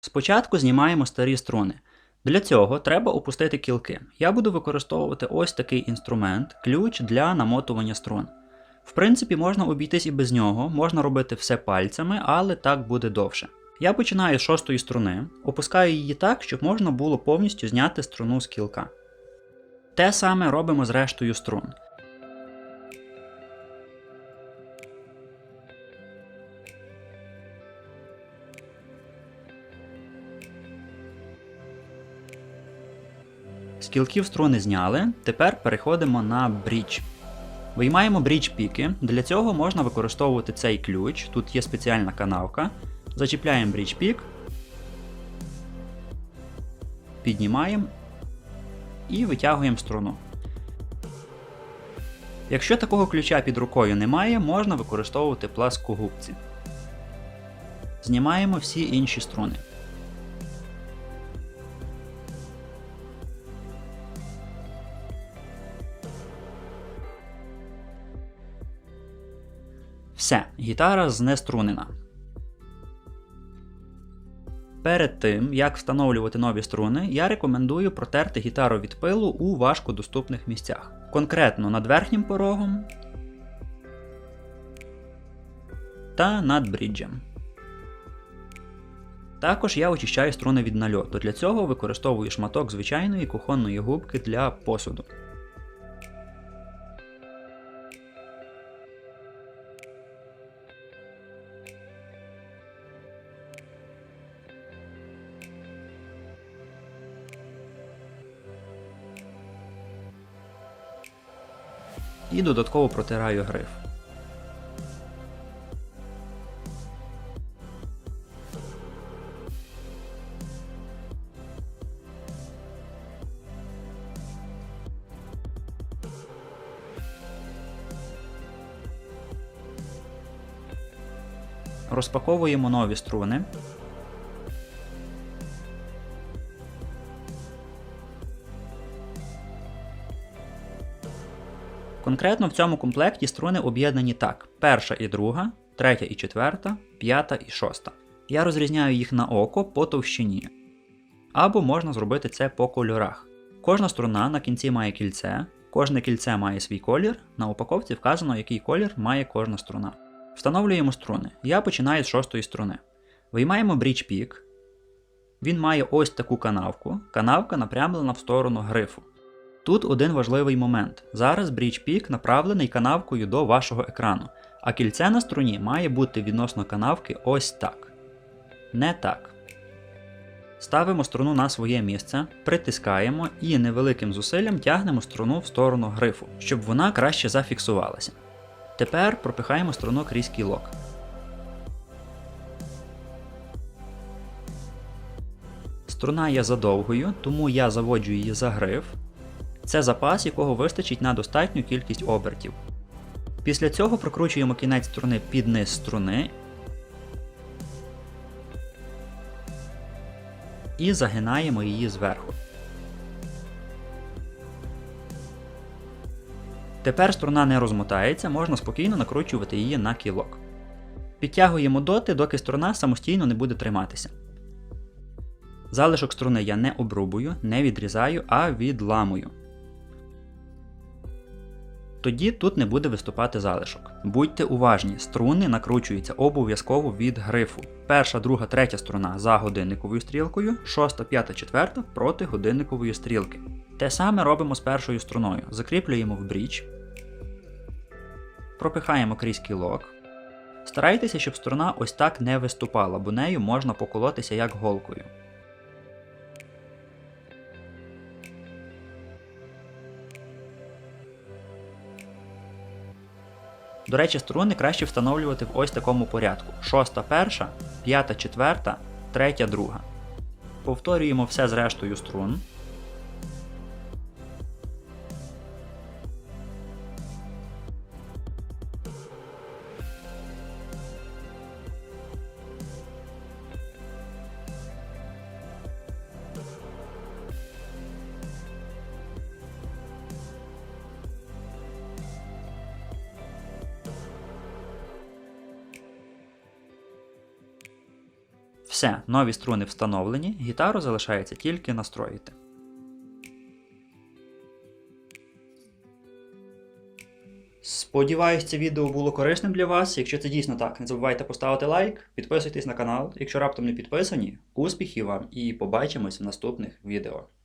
Спочатку знімаємо старі струни. Для цього треба опустити кілки. Я буду використовувати ось такий інструмент ключ для намотування струн. В принципі, можна обійтись і без нього, можна робити все пальцями, але так буде довше. Я починаю з шостої струни, опускаю її так, щоб можна було повністю зняти струну з кілка. Те саме робимо з рештою струн. З кілків струни зняли, тепер переходимо на брідж. Виймаємо брідж піки. Для цього можна використовувати цей ключ. Тут є спеціальна канавка. Зачіпляємо брідж пік, піднімаємо і витягуємо струну. Якщо такого ключа під рукою немає, можна використовувати пласкогубці. Знімаємо всі інші струни. Все, гітара знеструнена. Перед тим, як встановлювати нові струни, я рекомендую протерти гітару від пилу у важкодоступних місцях. Конкретно над верхнім порогом та над бріджем. Також я очищаю струни від нальоту. Для цього використовую шматок звичайної кухонної губки для посуду. І додатково протираю гриф. Розпаковуємо нові струни. Конкретно в цьому комплекті струни об'єднані так: перша і друга, третя і четверта, п'ята і шоста. Я розрізняю їх на око по товщині. Або можна зробити це по кольорах. Кожна струна на кінці має кільце, кожне кільце має свій колір, на упаковці вказано, який колір має кожна струна. Встановлюємо струни. Я починаю з шостої струни. Виймаємо брідж пік. Він має ось таку канавку. Канавка напрямлена в сторону грифу. Тут один важливий момент. Зараз Bridge Peak направлений канавкою до вашого екрану, а кільце на струні має бути відносно канавки ось так. Не так. Ставимо струну на своє місце, притискаємо і невеликим зусиллям тягнемо струну в сторону грифу, щоб вона краще зафіксувалася. Тепер пропихаємо струну крізь кілок. Струна є задовгою, тому я заводжу її за гриф. Це запас, якого вистачить на достатню кількість обертів. Після цього прокручуємо кінець струни під низ струни і загинаємо її зверху. Тепер струна не розмотається, можна спокійно накручувати її на кілок. Підтягуємо доти, доки струна самостійно не буде триматися. Залишок струни я не обрубую, не відрізаю, а відламую. Тоді тут не буде виступати залишок. Будьте уважні, струни накручуються обов'язково від грифу. Перша, друга, третя струна за годинниковою стрілкою, шоста, п'ята, четверта проти годинникової стрілки. Те саме робимо з першою струною. Закріплюємо в бріч, пропихаємо крізь кілок. Старайтеся, щоб струна ось так не виступала, бо нею можна поколотися як голкою. До речі, струни краще встановлювати в ось такому порядку: шоста перша, п'ята четверта, третя друга. Повторюємо все з рештою струн. Все, нові струни встановлені, гітару залишається тільки настроїти. Сподіваюсь, це відео було корисним для вас. Якщо це дійсно так, не забувайте поставити лайк, підписуйтесь на канал. Якщо раптом не підписані, успіхів вам і побачимось в наступних відео.